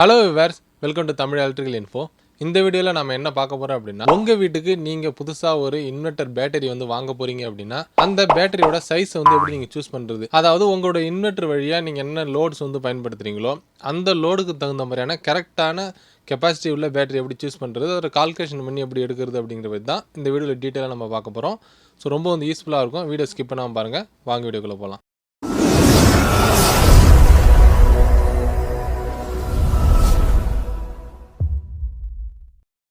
Hello viewers welcome to Tamil electrical info இந்த வீடியோவில் நம்ம என்ன பார்க்க போகிறோம் அப்படின்னா உங்கள் வீட்டுக்கு நீங்கள் புதுசாக ஒரு இன்வெர்ட்டர் பேட்டரி வந்து வாங்க போகிறீங்க அப்படின்னா அந்த பேட்டரியோட சைஸ் வந்து எப்படி நீங்கள் சூஸ் பண்ணுறது அதாவது உங்களோட இன்வெர்ட்டர் வழியாக நீங்கள் என்ன லோட்ஸ் வந்து பயன்படுத்துகிறீங்களோ அந்த லோடுக்கு தகுந்த மாதிரியான கரெக்டான கெப்பாசிட்டி உள்ள பேட்டரி எப்படி சூஸ் பண்ணுறது ஒரு கால்குலேஷன் பண்ணி எப்படி எடுக்கிறது அப்படிங்கிற பற்றி தான் இந்த வீடியோவில் டீட்டெயிலாக நம்ம பார்க்க போகிறோம் ஸோ ரொம்ப வந்து யூஸ்ஃபுல்லாக இருக்கும். வீடியோ ஸ்கிப் பண்ணாமல் பாருங்கள் வாங்க வீடியோக்குள்ளே போகலாம்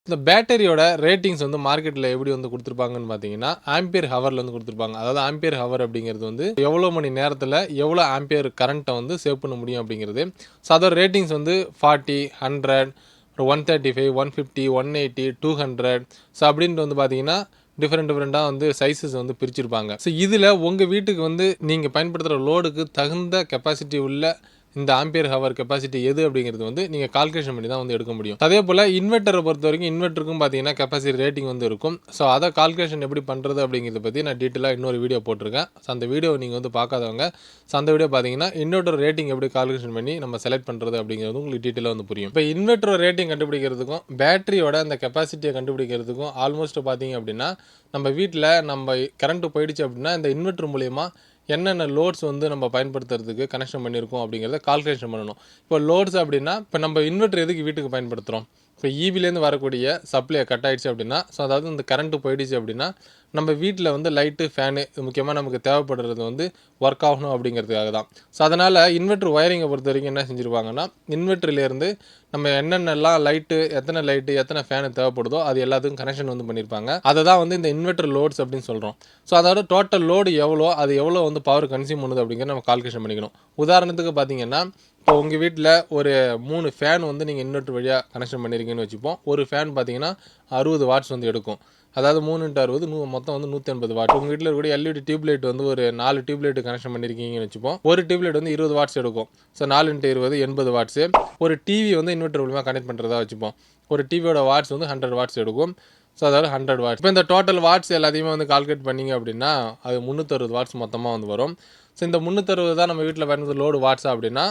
இந்த பேட்டரியோட ரேட்டிங்ஸ் வந்து மார்க்கெட்டில் எப்படி வந்து கொடுத்துருப்பாங்கன்னு பார்த்தீங்கன்னா ஆம்பியர் ஹவரில் வந்து கொடுத்துருப்பாங்க. அதாவது ஆம்பியர் ஹவர் அப்படிங்கிறது வந்து எவ்வளோ மணி நேரத்தில் எவ்வளோ ஆம்பியர் கரண்ட்டை வந்து சேவ் பண்ண முடியும் அப்படிங்கிறது. ஸோ அதோட ரேட்டிங்ஸ் வந்து forty hundred one thirty five one fifty one eighty two hundred so அப்படின்ட்டு வந்து பார்த்தீங்கன்னா டிஃப்ரெண்ட் டிஃப்ரெண்ட்டாக வந்து சைஸஸ் வந்து பிரிச்சிருப்பாங்க. ஸோ இதில் உங்கள் வீட்டுக்கு வந்து நீங்கள் பயன்படுத்துகிற லோடுக்கு தகுந்த கெப்பாசிட்டி உள்ள இந்த ஆம்பியர் ஹவர் கெப்பாசிட்டி எது அப்படிங்கிறது வந்து நீங்கள் கால்குலேஷன் பண்ணி தான் வந்து எடுக்க முடியும். அதே போல் இன்வெர்ட்டரை பொறுத்த வரைக்கும் இன்வெர்ட்டருக்கும் பார்த்தீங்கன்னா கெப்பாசிட்டி ரேட்டிங் வந்து இருக்கும். ஸோ அதை கால்குலேஷன் எப்படி பண்ணுறது அப்படிங்கிறத பற்றி நான் டீட்டெயிலாக இன்னொரு வீடியோ போட்டிருக்கேன். ஸோ அந்த வீடியோ நீங்கள் வந்து பார்க்காதவங்க ஸோ அந்த வீடியோ பார்த்தீங்கன்னா இன்வெர்ட்டர் ரேட்டிங் எப்படி கால்குலேஷன் பண்ணி நம்ம செலக்ட் பண்ணுறது அப்படிங்கிறது உங்களுக்கு டீட்டெயிலாக வந்து புரியும். இப்போ இன்வெர்ட்டர் ரேட்டிங் கண்டுபிடிக்கிறதுக்கும் பேட்டரியோட அந்த கெப்பாசிட்டியை கண்டுபிடிக்கிறதுக்கும் ஆல்மோஸ்ட் பார்த்தீங்க அப்படின்னா நம்ம வீட்டில் நம்ம கரண்ட்டு போயிடுச்சு அப்படின்னா இந்த இன்வெர்ட்டர் மூலயமா என்னென்ன லோட்ஸ் வந்து நம்ம பயன்படுத்துறதுக்கு கனெக்ஷன் பண்ணியிருக்கோம் அப்படிங்கிறத கால்குலேஷன் பண்ணணும். இப்போ லோட்ஸ் அப்படின்னா இப்போ நம்ம இன்வெர்ட்டர் எதுக்கு வீட்டுக்கு பயன்படுத்துகிறோம் இப்போ ஈவிலேருந்து வரக்கூடிய சப்ளை கட் ஆயிடுச்சு அப்படின்னா ஸோ அதாவது இந்த கரண்ட்டு போயிடுச்சு அப்படின்னா நம்ம வீட்டில் வந்து லைட்டு ஃபேனு முக்கியமாக நமக்கு தேவைப்படுறது வந்து ஒர்க் ஆகணும் அப்படிங்கிறதுக்காக தான். ஸோ அதனால் இன்வெர்ட்ரு ஒயரிங்கை பொறுத்த வரைக்கும் என்ன செஞ்சுருவாங்கன்னா இன்வெர்ட்ருலேருந்து நம்ம என்னென்னலாம் லைட்டு எத்தனை லைட்டு எத்தனை ஃபேனு தேவைப்படுதோ அது எல்லாத்துக்கும் கனெக்ஷன் வந்து பண்ணியிருப்பாங்க அதை தான் வந்து இந்த இன்வெர்ட்டர் லோட்ஸ் அப்படின்னு சொல்கிறோம் ஸோ அதோட டோட்டல் லோடு எவ்வளோ அது எவ்வளோ வந்து பவர் கன்சியூம் பண்ணுது அப்படிங்கிற நம்ம கால்குலேஷன் பண்ணிக்கணும். உதாரணத்துக்கு பார்த்தீங்கன்னா இப்போ உங்கள் வீட்டில் ஒரு மூணு ஃபேன் வந்து நீங்கள் இன்வெர்ட்ரு வழியாக கனெக்ஷன் பண்ணியிருக்கீங்கன்னு வச்சுப்போம். ஒரு ஃபேன் பார்த்தீங்கன்னா அறுபது வாட்ஸ் வந்து எடுக்கும். அதாவது மூணு இன்ட்டு அறுபது நூ மொத்தம் வந்து நூற்றி ஐம்பது வாட் உங்கள் வீட்டில் இருக்கக்கூடிய எல்இடி டியூப்லைட் வந்து ஒரு நாலு டியூப் லைட் கனெக்ஷன் பண்ணியிருக்கீங்கன்னு வச்சுப்போம். ஒரு டியூப் லைட் வந்து இருபது வாட்ஸ் எடுக்கும். ஸோ நாலு இன்ட்டு இருபது எண்பது வாட்ஸு ஒரு டிவி வந்து இன்வெர்ட்டர் மூலமாக கனெக்ட் பண்ணுறதா வச்சுப்போம். ஒரு டிவியோட வாட்ஸ் வந்து ஹண்ட்ரட் வாட்ஸ் எடுக்கும். ஸோ அதாவது ஹண்ட்ரட் வாட்ஸ் இப்போ இந்த டோட்டல் வாட்ஸ் எல்லாத்தையுமே வந்து கால்குலேட் பண்ணிங்க அப்படின்னா அது முந்நூற்றறுபது வாட்ஸ் மொத்தமாக வந்து வரும். ஸோ இந்த முந்நூற்றறுபது தான் நம்ம வீட்டில் பயன்படுத்த லோடு வாட்ஸ் அப்படின்னா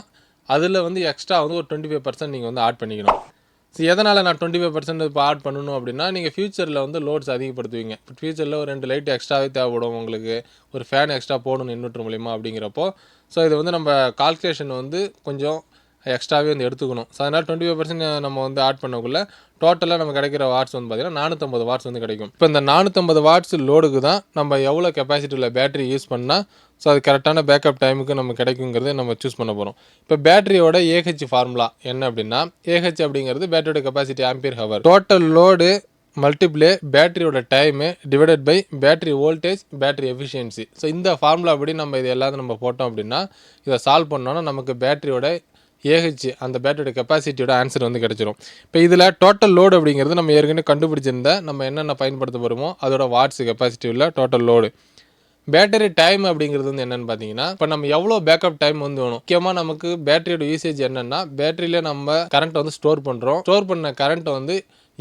அதில் வந்து எக்ஸ்ட்ரா வந்து ஒரு டுவெண்ட்டி ஃபைவ் பர்சன்ட் நீங்கள் வந்து ஆட் பண்ணிக்கணும். ஸோ எதனால் நான் டுவெண்ட்டி ஃபைவ் பர்சன்ட் இப்போ ஆட் பண்ணணும் அப்படின்னா நீங்கள் ஃபியூச்சரில் வந்து லோட்ஸ் அதிகப்படுத்துவீங்க. இப்போ ஃபியூச்சரில் ஒரு ரெண்டு லைட் எக்ஸ்ட்ராவே தேவைப்படும் உங்களுக்கு. ஒரு ஃபேன் எக்ஸ்ட்ரா போடணும் இன்வெர்ட்டர் மூலிமா அப்படிங்கிறப்போ. ஸோ இது வந்து நம்ம கால்குலேஷன் வந்து கொஞ்சம் எக்ஸ்ட்ராவே வந்து எடுத்துக்கணும். ஸோ அதனால் டுவெண்ட்டி ஃபைவ் பர்சன்ட் நம்ம வந்து ஆட் பண்ணக்குள்ள டோட்டலாக நம்ம கிடைக்கிற வாட்ஸ் வந்து பார்த்திங்கன்னா நானூற்றம்பது வாட்ஸ் வந்து கிடைக்கும். இப்போ இந்த நானூற்றம்பது வாட்ஸ் லோடுக்கு தான் நம்ம எவ்வளோ கெப்பாசிட்டி உள்ள பேட்டரி யூஸ் பண்ணால் ஸோ அது கரெக்டான பேக்கப் டைமுக்கு நம்ம கிடைக்குங்கிறத நம்ம சூஸ் பண்ண போகிறோம் இப்போ பேட்டரியோட ஏஹெச் ஃபார்முலா என்ன அப்படின்னா ஏஹெச் அப்படிங்கிறது பேட்டரியோட capacity ampere hour total load multiply பேட்டரியோட time divided by battery voltage battery efficiency so இந்த ஃபார்முலா படி நம்ம இது எல்லாத்தையும் நம்ம போட்டோம் அப்படின்னா இதை சால்வ் பண்ணோன்னா நமக்கு பேட்டரியோட ஏஹெச் அந்த பேட்டரியோட கெப்பாசிட்டியோட ஆன்சர் வந்து கிடச்சிரும். இப்போ இதில் டோட்டல் லோடு அப்படிங்கிறது நம்ம ஏற்கனவே கண்டுபிடிச்சிருந்த நம்ம என்னென்ன பயன்படுத்த போகிறோமோ அதோட வாட்ஸ் கெப்பாசிட்டி உள்ள டோட்டல் லோடு பேட்டரி டைம் அப்படிங்கிறது வந்து என்னென்னு பார்த்தீங்கன்னா இப்போ நம்ம எவ்வளோ பேக்கப் டைம் வந்து வேணும்? முக்கியமாக நமக்கு பேட்டரியோட யூசேஜ் என்னென்னா பேட்டரியில் நம்ம கரண்ட்டை வந்து ஸ்டோர் பண்ணுறோம் ஸ்டோர் பண்ண கரண்ட்டை வந்து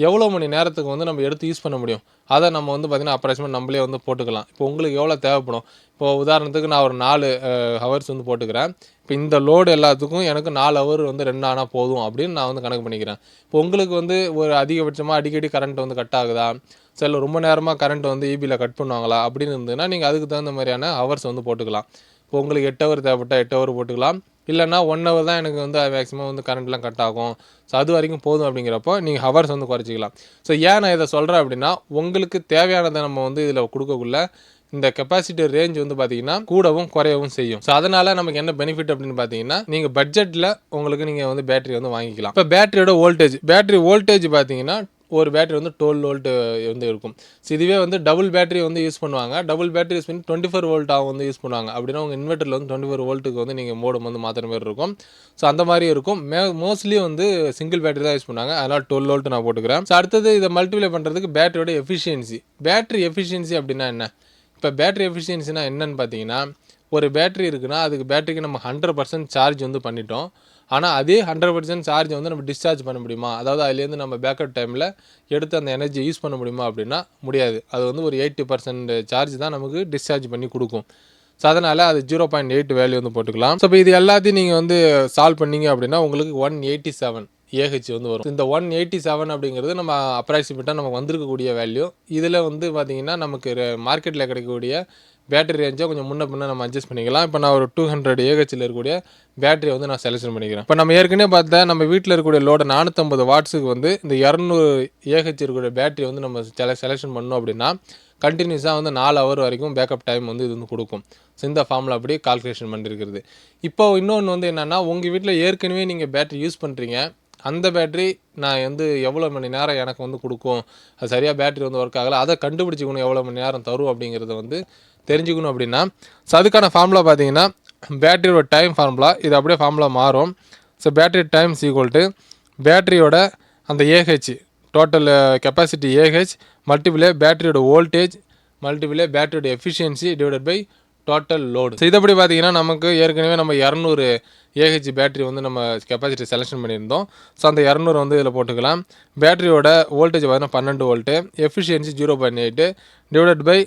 எவ்வளோ மணி நேரத்துக்கு வந்து நம்ம எடுத்து யூஸ் பண்ண முடியும்? அதை நம்ம வந்து பார்த்திங்கன்னா அப்ராக்சிமேட் நம்மளே வந்து போட்டுக்கலாம். இப்போ உங்களுக்கு எவ்வளோ தேவைப்படும்? இப்போ உதாரணத்துக்கு நான் ஒரு நாலு ஹவர்ஸ் வந்து போட்டுக்கிறேன். இப்போ இந்த லோடு எல்லாத்துக்கும் எனக்கு நாலு ஹவர் வந்து ரெண்டு ஆனால் போதும் அப்படின்னு நான் வந்து கணக்கு பண்ணிக்கிறேன். இப்போ உங்களுக்கு வந்து ஒரு அதிகபட்சமாக அடிக்கடி கரண்ட் வந்து கட் ஆகுதா? சில ரொம்ப நேரமாக கரண்ட் வந்து இபியில் கட் பண்ணுவாங்களா? அப்படின்னு இருந்ததுன்னா நீங்கள் அதுக்கு தகுந்த மாதிரியான ஹவர்ஸ் வந்து போட்டுக்கலாம். இப்போ உங்களுக்கு எட்டு ஹவர் தேவைப்பட்டால் எட்டு ஹவர் போட்டுக்கலாம். இல்லைனா ஒன் ஹவர் தான் எனக்கு வந்து மேக்ஸிமம் வந்து கரண்ட்லாம் கட் ஆகும். ஸோ அது வரைக்கும் போதும் அப்படிங்கிறப்போ நீங்கள் ஹவர்ஸ் வந்து குறைச்சிக்கலாம். ஸோ ஏன் நான் இதை சொல்கிறேன் அப்படின்னா உங்களுக்கு தேவையானதை நம்ம வந்து இதில் கொடுக்கக்குள்ள இந்த கெப்பாசிட்டி ரேஞ்ச் வந்து பார்த்தீங்கன்னா கூடவும் குறையவும் செய்யும். ஸோ அதனால் நமக்கு என்ன பெனிஃபிட் அப்படின்னு பார்த்தீங்கன்னா நீங்கள் பட்ஜெட்டில் உங்களுக்கு நீங்கள் வந்து பேட்டரி வந்து வாங்கிக்கலாம். இப்போ பேட்டரியோட வோல்டேஜ் பேட்டரி வோல்டேஜ் பார்த்தீங்கன்னா ஒரு பேட்டரி வந்து டுவெல் வோல்ட்டு வந்து இருக்கும். ஸோ இதுவே வந்து டபுள் பேட்டரி வந்து யூஸ் பண்ணுவாங்க. டபுள் பேட்டரி யூஸ் பண்ணி டுவெண்ட்டி ஃபோர் வோல்ட்டாக வந்து யூஸ் பண்ணுவாங்க. அப்படின்னா உங்கள் இன்வெர்ட்டரில் வந்து டுவெண்ட்டி ஃபோர் வோல்ட்டுக்கு வந்து நீங்கள் மோடம் வந்து மாற்றுற மாதிரி இருக்கும். ஸோ அந்த மாதிரி இருக்கும். மே மோஸ்ட்லி வந்து சிங்கிள் பேட்டரி தான் யூஸ் பண்ணுவாங்க. அதனால் டுவெல் வோல்ட் நான் போட்டுக்கிறேன். ஸோ அடுத்தது இதை மல்டிப்ளை பண்ணுறதுக்கு பேட்டரியோட எஃபிஷியன்சி பேட்டரி எஃபிஷியன்சி அப்படின்னா என்ன? இப்போ பேட்டரி எஃபிஷியன்சினா என்னன்னு பார்த்தீங்கன்னா ஒரு பேட்ரி இருக்குன்னா அதுக்கு பேட்டரிக்கு நம்ம ஹண்ட்ரட் பர்சன்ட் சார்ஜ் வந்து பண்ணிட்டோம். ஆனால் அதே ஹண்ட்ரட் பர்சன்ட் சார்ஜ் வந்து நம்ம டிஸ்சார்ஜ் பண்ண முடியுமா? அதாவது அதுலேருந்து நம்ம பேக்கப் டைமில் எடுத்து அந்த எனர்ஜி யூஸ் பண்ண முடியுமா அப்படின்னா முடியாது. அது வந்து ஒரு எயிட்டி பர்சன்ட் சார்ஜ் தான் நமக்கு டிஸ்சார்ஜ் பண்ணி கொடுக்கும். ஸோ அதனால் அது ஜீரோ பாயிண்ட் எயிட் வேல்யூ வந்து போட்டுக்கலாம். ஸோ இப்போ இது எல்லாத்தையும் நீங்கள் வந்து சால்வ் பண்ணீங்க அப்படின்னா உங்களுக்கு ஒன் எயிட்டி செவன் ஏஹெச் வந்து வரும். இந்த ஒன் எயிட்டி செவன் அப்படிங்கிறது நம்ம அப்ராக்சிமேட்டாக நமக்கு வந்திருக்கக்கூடிய வேல்யூ இதில் வந்து பார்த்திங்கன்னா நமக்கு மார்க்கெட்டில் கிடைக்கக்கூடிய பேட்டரி ரேஞ்சை கொஞ்சம் முன்ன பின்ன நம்ம அட்ஜஸ்ட் பண்ணிக்கலாம். இப்போ நான் ஒரு டூ ஹண்ட்ரட் ஏஹெச்சில் இருக்கக்கூடிய பேட்டரியை வந்து நான் செலெக்ஷன் பண்ணிக்கிறேன். இப்போ நம்ம ஏற்கனவே பார்த்தா நம்ம வீட்டில் இருக்கக்கூடிய லோட நானூற்றம்பது வாட்ஸுக்கு வந்து இந்த இரநூறு ஏஹெச் இருக்கக்கூடிய பேட்டரி வந்து நம்ம செல செலெக்ஷன் பண்ணோம் அப்படின்னா கண்டினியூஸாக வந்து நாலு ஹவர் வரைக்கும் பேக்கப் டைம் வந்து இது வந்து கொடுக்கும். ஸோ இந்த ஃபார்மில் அப்படி கால்குலேஷன் பண்ணிருக்கிறது. இப்போ இன்னொன்று வந்து என்னென்னா உங்கள் வீட்டில் ஏற்கனவே நீங்கள் பேட்டரி யூஸ் பண்ணுறீங்க அந்த பேட்டரி நான் வந்து எவ்வளோ மணி நேரம் எனக்கு வந்து கொடுக்கும்? அது சரியாக பேட்டரி வந்து ஒர்க் ஆகலை. அதை கண்டுபிடிச்சிக்கணும் எவ்வளோ மணி நேரம் தரும் அப்படிங்கிறத வந்து தெரிஞ்சுக்கணும் அப்படின்னா ஸோ அதுக்கான ஃபார்முலா பார்த்தீங்கன்னா பேட்டரியோட டைம் ஃபார்முலா இது அப்படியே ஃபார்முலா மாறும். So battery time equal to பேட்டரியோட அந்த A H total capacity A H multiply பேட்டரியோட voltage multiply பேட்டரியோட efficiency divided by total load so இதப்படி பார்த்தீங்கன்னா நமக்கு ஏற்கனவே நம்ம இரநூறு ஏஹெச் பேட்டரி வந்து நம்ம கெப்பாசிட்டி செலெக்ஷன் பண்ணியிருந்தோம். ஸோ அந்த இரநூறு வந்து இதில் போட்டுக்கலாம். பேட்டரியோட வோல்டேஜ் பார்த்தீங்கன்னா பன்னெண்டு volt efficiency zero point eight divided by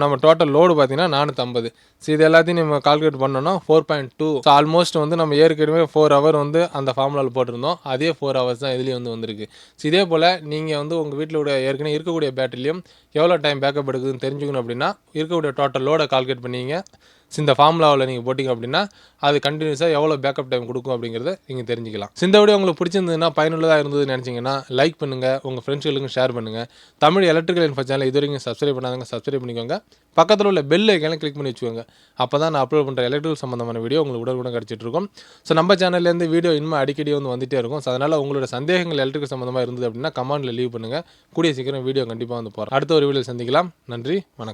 நம்ம டோட்டல் லோடு பார்த்தீங்கன்னா நானூற்றம்பது ஸோ இது எல்லாத்தையும் நம்ம கால்குலேட் பண்ணோம்னா four point two so almost வந்து நம்ம ஏற்கனவே ஃபோர் ஹவர் வந்து அந்த ஃபார்முலாவில் போட்டிருந்தோம். அதே ஃபோர் ஹவர்ஸ் தான் இதுலேயும் வந்து வந்திருக்கு. ஸோ இதே போல் நீங்கள் வந்து உங்கள் வீட்டில் உடைய ஏற்கனவே இருக்கக்கூடிய பேட்டரிலையும் எவ்வளோ டைம் பேக்கப் எடுக்குதுன்னு தெரிஞ்சுக்கணும் அப்படின்னா இருக்கக்கூடிய டோட்டல் லோடை கால்குலேட் பண்ணீங்க. இந்த ஃபார்முலாவில் நீங்கள் போட்டிங்க அப்படின்னா அது கண்டினியூஸாக எவ்வளோ பேக்கப் டைம் கொடுக்கும் அப்படிங்கிறத நீங்கள் தெரிஞ்சுக்கலாம். இந்த வீடியோ உங்களுக்கு பிடிச்சிருந்ததுன்னா பயனுள்ளதாக இருந்ததுன்னு நினச்சிங்கன்னா லைக் பண்ணுங்கள் உங்கள் ஃப்ரெண்ட்ஸ்களுக்கும் ஷேர் பண்ணுங்கள் தமிழ் எலக்ட்ரிக்கல் இன்ஃபோ சேனல் இது வரைக்கும் சப்ஸ்கிரைப் பண்ணாதவங்க சப்ஸ்கிரைப் பண்ணிக்கோங்க. பக்கத்தில் உள்ள பெல் ஐக்கான கிளிக் பண்ணி வச்சுக்கோங்க. அப்போ தான் நான் அப்லோட் பண்ணுற எலக்ட்ரிக்கல் சம்மந்தமான வீடியோ உங்களுக்கு உடனுக்குடன் கிடச்சிட்டு இருக்கும். ஸோ நம்ம சேனல்லேருந்து வீடியோ இன்னும் அடிக்கடி வந்து வந்துட்டே இருக்கும். ஸோ அதனால் உங்களோட சந்தேகங்கள் எலக்ட்ரிக்கல் சம்மந்தமாக இருந்தது அப்படின்னா கமெண்ட்டில் லீவ் பண்ணுங்கள் கூடிய சீக்கிரம் வீடியோ கண்டிப்பாக வந்து போகிறோம் அடுத்த ஒரு வீடியோ சந்திக்கலாம். நன்றி வணக்கம்.